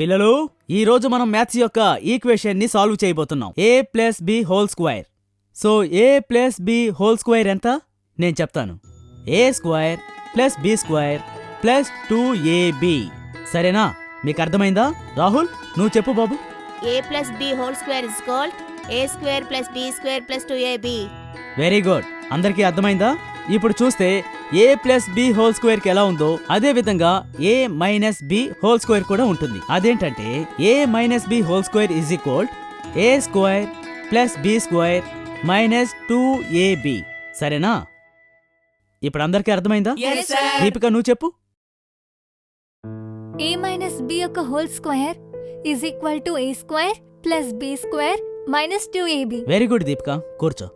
పిల్లలు ఈ రోజు మనం మ్యాథ్స్ యొక్క ఈక్వేషన్ని సాల్వ్ చేయబోతున్నాం. A plus B whole square so A plus B whole square ఎంత? నేను చెప్తాను. A square plus B square plus two AB సరేనా? మీకు అర్థమైందా? రాహుల్ నువ్వు చెప్పు బాబు. A plus b whole square is called a square plus b square plus 2ab. Very good అందరికీ అర్థమైందా? ఇప్పుడు చూస్తే ఏ ప్లస్ బి హోల్ స్క్వేర్కి ఎలా ఉందో అదే విధంగా A minus B whole square కూడా ఉంటుంది. అదేంటంటే A minus B whole square is equal A square plus B square minus two AB సరేనా? ఇప్పుడు అందరికీ అర్థమైందా? దీపిక నువ్వు చెప్పు. ఏ మైనస్ బి యొక్క whole square is equal to A square plus B square minus two AB very good Deepika. కూర్చో.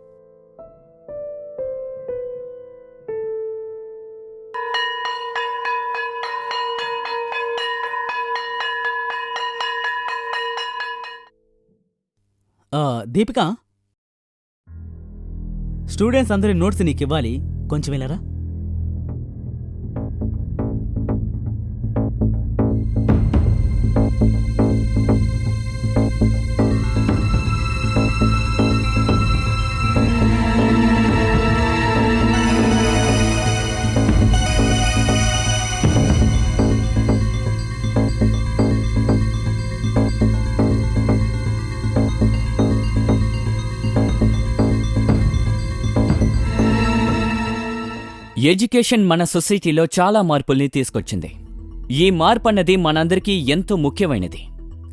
Deepika? Students అందరి notes నీకు ఇవ్వాలి కొంచెం వెళ్ళరా? ఎడ్యుకేషన్ మన సొసైటీలో చాలా మార్పుల్ని తీసుకొచ్చింది. ఈ మార్పు అన్నది మనందరికీ ఎంతో ముఖ్యమైనది.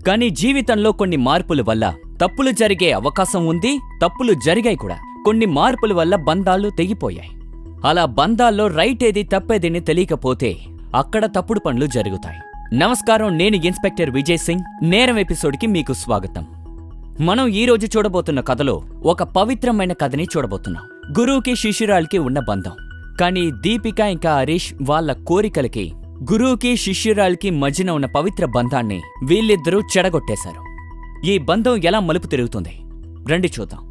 కానీ జీవితంలో కొన్ని మార్పుల వల్ల తప్పులు జరిగే అవకాశం ఉంది తప్పులు జరిగాయి కూడా. కొన్ని మార్పుల వల్ల బంధాలు తెగిపోయాయి. అలా బంధాల్లో రైట్ ఏది తప్పేదని తెలియకపోతే అక్కడ తప్పుడు పనులు జరుగుతాయి. నమస్కారం నేను ఇన్స్పెక్టర్ విజయ్ సింగ్. నేరం ఎపిసోడ్కి మీకు స్వాగతం. మనం ఈ రోజు చూడబోతున్న కథలో ఒక పవిత్రమైన కథని చూడబోతున్నాం. గురువుకి శిష్యురాలికి ఉన్న బంధం. కానీ దీపిక ఇంకా హరీష్ వాళ్ళ కోరికలకి గురువుకి శిష్యురాలికి మధ్యన ఉన్న పవిత్ర బంధాన్ని వీళ్ళిద్దరూ చెడగొట్టేశారు. ఈ బంధం ఎలా మలుపు తిరుగుతుంది? రండి చూద్దాం.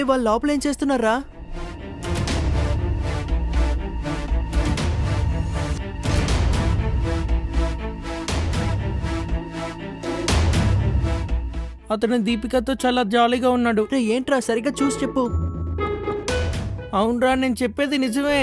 రే వాళ్ళు లోపల ఏం చేస్తున్నారా? అతను దీపికతో చాలా జాలీగా ఉన్నాడు. రే ఏంట్రా? సరిగ్గా చూసి చెప్పు. అవునరా నేను చెప్పేది నిజమే.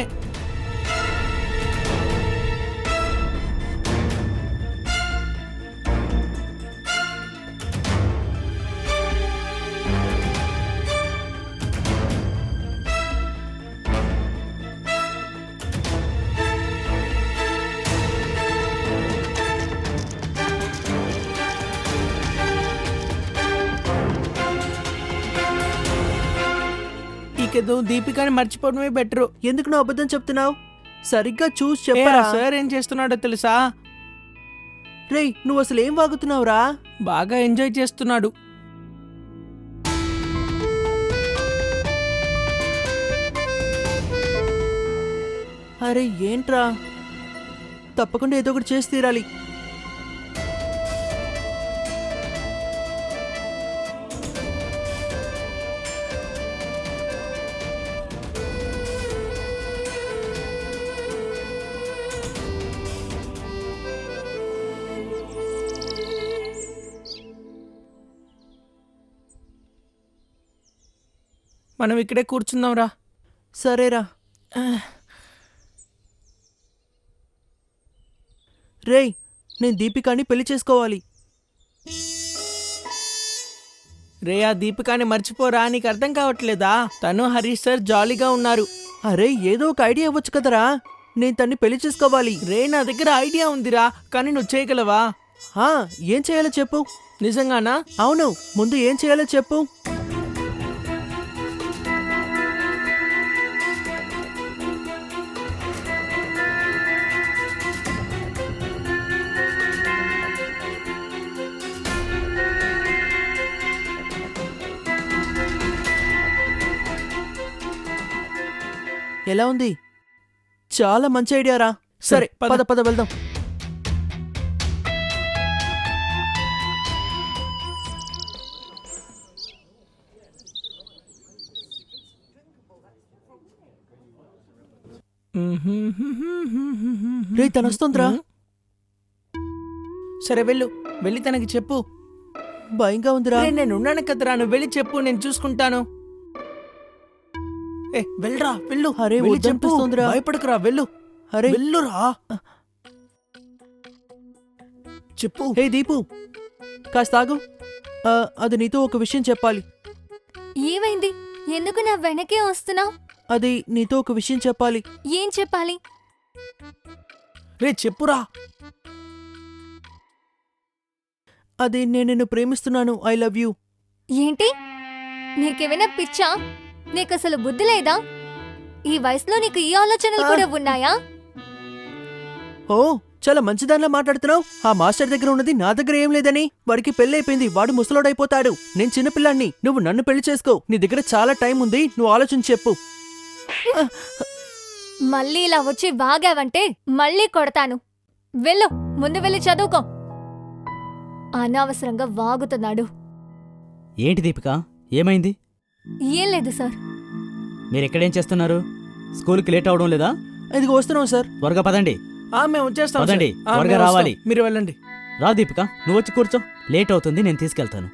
ఇకేదో దీపికాని మర్చిపోవడమే బెటరు. ఎందుకు నువ్వు అబద్ధం చెప్తున్నావు? సరిగ్గా చూసి ఏ, ఆ చెప్పరా సార్ ఏం చేస్తున్నాడో తెలుసా? రే నువ్వు అసలు ఏం వాగుతున్నావురా? బాగా ఎంజాయ్ చేస్తున్నాడు. అరే ఏంట్రా? తప్పకుండా ఏదో ఒకటి చేసి తీరాలి. మనం ఇక్కడే కూర్చుందాంరా. సరేరా. రేయ్ నేను దీపికాని పెళ్ళి చేసుకోవాలి. రే ఆ దీపికాని మర్చిపోరా నీకు అర్థం కావట్లేదా? తను హరీష్ సార్ జాలీగా ఉన్నారు. అరే ఏదో ఒక ఐడియా ఇవ్వచ్చు కదరా? నేను తన్ని పెళ్ళి చేసుకోవాలి. రే నా దగ్గర ఐడియా ఉందిరా కానీ నువ్వు చేయగలవా? ఆ, ఏం చేయాలో చెప్పు. నిజంగానా? అవును ముందు ఏం చేయాలో చెప్పు. ఎలా ఉంది? చాలా మంచి ఐడియా రా. సరే పద. పద వెళ్దాం. రే తను వస్తుందిరా సరే వెళ్ళు. వెళ్ళి తనకి చెప్పు. భయంగా ఉందిరా. నేను ఉన్నాను కదరా. నువ్వు వెళ్ళి చెప్పు నేను చూసుకుంటాను. ఏ వెళ్ళరా వెళ్ళు. అరే, వెళ్ళి చెప్పు. వద్దనిపిస్తోందిరా. భయపడకురా వెళ్ళు. అరే. వెళ్ళురా. చెప్పు. హే దీపు. కాస్త ఆగు. ఆ, అది నీతో ఒక విషయం చెప్పాలి. ఏమైంది? ఎందుకు నా వెనకే వస్తున్నావు? అది నీతో ఒక విషయం చెప్పాలి. ఏం చెప్పాలి? రే చెప్పురా. అది నేను నిన్ను ప్రేమిస్తున్నాను. I love you. ఏంటి? నీకేమైనా పిచ్చా? నీకు అసలు బుద్ధి లేదా? ఈ వయసులో నీకు ఈ ఆలోచనలు కూడా ఉన్నాయా? ఓ చాలా మంచిదానిలా మాట్లాడుతున్నావు. ఆ మాస్టర్ దగ్గర ఉన్నది నా దగ్గర ఏం లేదని. వాడికి పెళ్ళైపోయింది వాడు ముసలోడైపోతాడు. నేను చిన్నపిల్లాన్ని నువ్వు నన్ను పెళ్ళి చేసుకో. నీ దగ్గర చాలా టైం ఉంది నువ్వు ఆలోచించి చెప్పు. మళ్ళీ ఇలా వచ్చి వాగావంటే మళ్ళీ కొడతాను. వెళ్ళు ముందు వెళ్ళి చదువుకో. అనవసరంగా వాగుతున్నాడు. ఏంటి దీపిక? ఏమైంది? ఏం లేదు సార్. మీరు ఎక్కడేం చేస్తున్నారు? స్కూల్కి లేట్ అవడం లేదా? ఇదిగో వస్తున్నావు సార్. త్వరగా పదండి. ఆ మేము వచ్చేస్తాం సార్. పదండి, ఆ, త్వరగా మేము వస్తాం. రావాలి. మీరు వెళ్ళండి. రా దీపిక నువ్వు వచ్చి కూర్చో. లేట్ అవుతుంది నేను తీసుకెళ్తాను.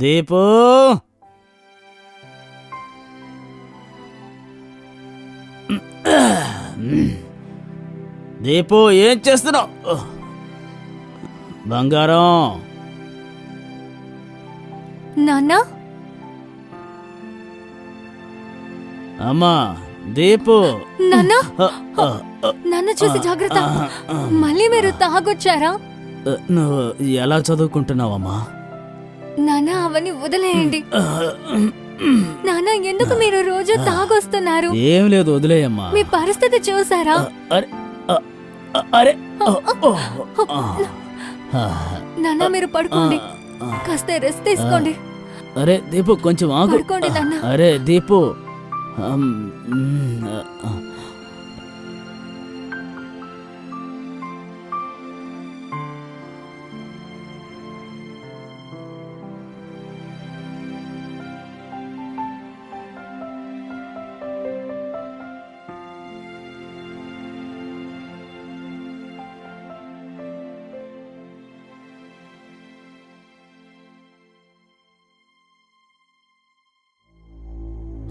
దీపు! దీపు ఏం చేస్తున్నావు? బంగారం! నాన్నా? అమ్మా దీపు! నాన్నా? నాన్న చూసి జాగ్రత్త. మళ్ళీ మీరు తాగొచ్చారా? నువ్వు ఎలా చదువుకుంటున్నావమ్మా? నాన్న అవన్నీ వదిలేయండి. నాన్న ఎందుకు మీరు రోజు తాగొస్తున్నారు? ఏం లేదు వదిలేయమ్మా. మీ పరిస్థితి చూసారా? అరే నాన్న మీరు పడుకోండి. కాస్త రెస్ట్ తీసుకోండి. అరే దీపు కొంచెం ఆగు. అరే దీపు.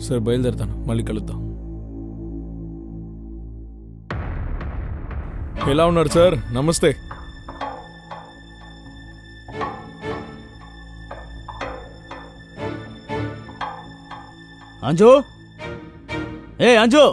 సరే బయలుదేరుతాను. మళ్ళీ కలుద్దాం. ఎలా ఉన్నారు సార్? నమస్తే. అంజు? ఏ అంజు!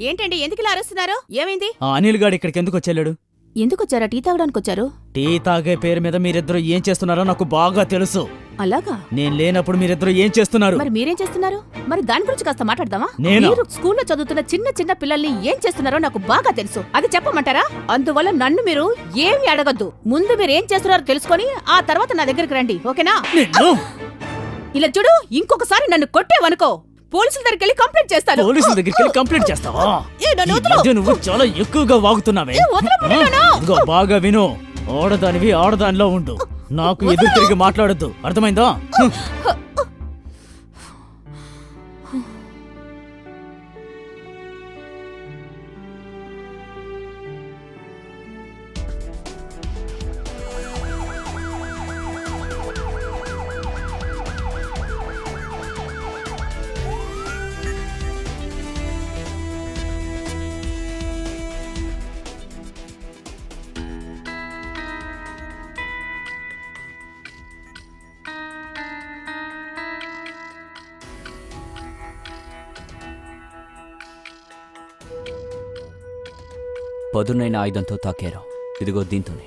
ఏంటండి ఎందుకు ఇలా అరుస్తున్నారు? ఏమైంది? ఆ అనిల్ గాడు ఇక్కడికి ఎందుకు వచ్చాడు ఎందుకు వచ్చారా టీ తాగడానికి వచ్చారు టీ తాగే పేరు మీద మీరిద్దరు ఏం చేస్తున్నారో నాకు బాగా తెలుసు. అలాగా? నేను లేనప్పుడు మీరిద్దరు ఏం చేస్తున్నారు? మరి మీరేం చేస్తున్నారు? మరి దాని గురించి కాస్త మాట్లాడదామా? నేనా? మీరు స్కూల్లో చదువుతున్న చిన్న చిన్న పిల్లల్ని ఏం చేస్తున్నారో నాకు బాగా తెలుసు. అది చెప్పమంటారా? అందువల్ల నన్ను మీరు ఏమి అడగద్దు. ముందు మీరు ఏం చేస్తున్నారో తెలుసుకొని ఆ తర్వాత నా దగ్గరికి రండి. ఓకేనా? ఇలా చూడు ఇంకొకసారి నన్ను కొట్టేవనుకో. పోలీసుల దగ్గరికి వెళ్ళి కంప్లైంట్ చేస్తాను. పోలీసుల దగ్గరికి వెళ్ళి కంప్లైంట్ చేస్తావా? ఈ. మధ్య నువ్వు చాలా ఎక్కువగా వాగుతున్నావే. బాగా విను. ఆడదానివి ఆడదానిలో ఉండు. నాకు ఎదురు తిరిగి మాట్లాడద్దు. అర్థమైందా? పదునైన ఆయుధంతో తాకారు. ఇదిగో దీంతోనే.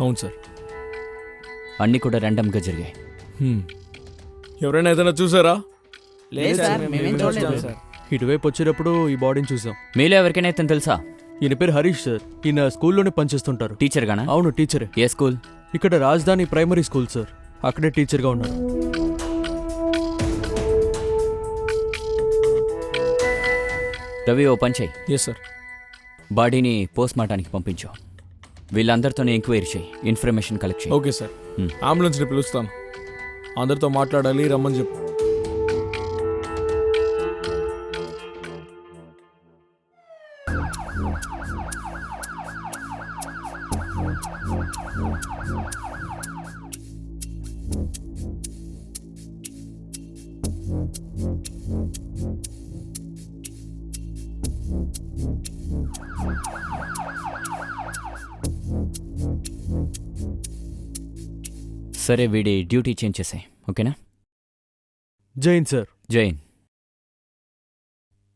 అవును సార్. అన్నీ కూడా ర్యాండమ్గా జరిగాయి. హ్మ్. ఎవరైనా ఏదైనా చూసారా? లేదు సార్ మేమేం చూడలేదు సార్. ఇటువైపు వచ్చేటప్పుడు ఈ బాడీని చూసాం. మీలో ఎవరికైనా ఇతను తెలుసా? ఈయన పేరు హరీష్ సార్. ఈయన స్కూల్లోనే పనిచేస్తుంటారు. టీచర్ గానా? అవును టీచరే. ఏ స్కూల్? ఇక్కడ రాజధాని ప్రైమరీ స్కూల్ సార్. అక్కడే టీచర్గా ఉన్నాడు రవి ఓ పని చెయ్యి ఎస్ సార్ బాడీని పోస్ట్ మార్టానికి పంపించు. వీళ్ళందరితోనే ఎంక్వైరీ చేయి. ఇన్ఫర్మేషన్ కలెక్ట్ చేయి. Okay sir. అంబులెన్స్ని పిలుస్తాను. అందరితో మాట్లాడాలి రమ్మని చెప్పు. సరే వీడి డ్యూటీ చేంజ్ చేసాయి. ఓకేనా? జైన్ సార్. జైన్.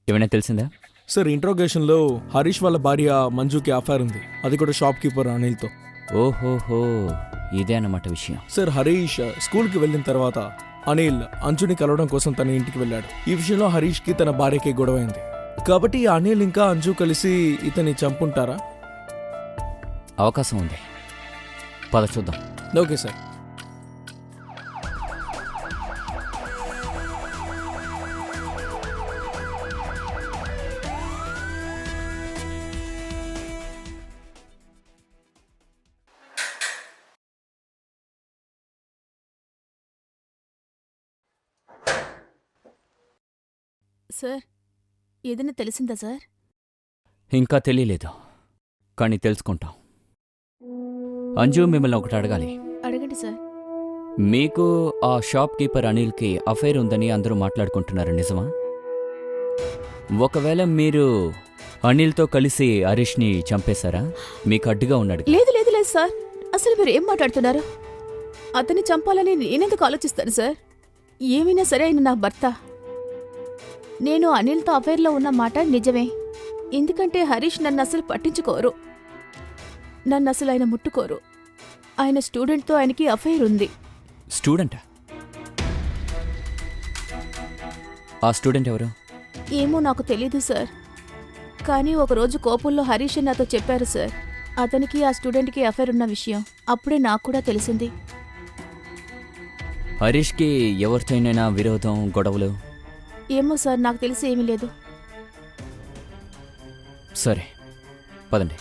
ఏమైనా తెలిసిందా? సార్ ఇంట్రోగేషన్లో హరీష్ వాళ్ళ భార్య మంజుకి అఫైర్ ఉంది. అది కూడా షాప్ కీపర్ అనిల్తో. ఓహోహో ఇదే అన్నమాట విషయం. సార్ హరీష్ స్కూల్కి వెళ్ళిన తర్వాత అనిల్ అంజుని కలవడం కోసం తన ఇంటికి వెళ్ళాడు. ఈ విషయంలో హరీష్కి తన భార్యకి గొడవైంది కాబట్టి అనిల్ ఇంకా అంజు కలిసి ఇతన్ని చంపుంటారా? అవకాశం ఉంది. పద చూద్దాం. Okay sir. సార్ ఏదైనా తెలిసిందా సార్? ఇంకా తెలియలేదు. కానీ తెలుసుకుంటాం. అంజు మిమ్మల్ని ఒకటి అడగాలి. అడగండి సార్. మీకు ఆ షాప్ కీపర్ అనిల్కి అఫైర్ ఉందని అందరూ మాట్లాడుకుంటున్నారు నిజమా? ఒకవేళ మీరు అనిల్తో కలిసి హరీష్ని చంపేశారా? మీకు అడ్డుగా ఉన్నాడు లేదు లేదు లేదు సార్. అసలు మీరు ఏం మాట్లాడుతున్నారు? అతన్ని చంపాలని నేనెందుకు ఆలోచిస్తాను సార్? ఏమైనా సరే ఆయన నా భర్త. నేను అనిల్తో అఫైర్లో ఉన్న మాట నిజమే. ఎందుకంటే హరీష్ నన్ను అసలు పట్టించుకోరు. నన్ను అసలు ఆయన ముట్టుకోరు. ఆయన స్టూడెంట్తో ఆయనకి అఫైర్ ఉంది. స్టూడెంట్? ఆ స్టూడెంట్ ఎవరు? ఏమో నాకు తెలీదు సార్. కానీ ఒకరోజు కోపంలో హరీష్ నాతో చెప్పారు సార్. అతనికి ఆ స్టూడెంట్కి అఫైర్ ఉన్న విషయం. అప్పుడే నాకు కూడా తెలిసింది. హరీష్కి ఎవరితోనైనా విరోధం గొడవలు? ఏమో సార్ నాకు తెలిసి ఏమీ లేదు. సరే పదండి.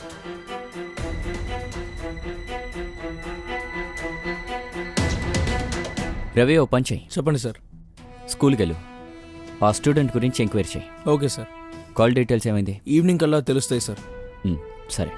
రవి ఓ పని చెయ్యి. చెప్పండి సార్. స్కూల్కి వెళ్ళు. ఆ స్టూడెంట్ గురించి ఎంక్వైరీ చేయి ఓకే సార్. కాల్ డీటెయిల్స్ ఏమైంది? ఈవినింగ్ కల్లా తెలుస్తాయి సార్. సరే.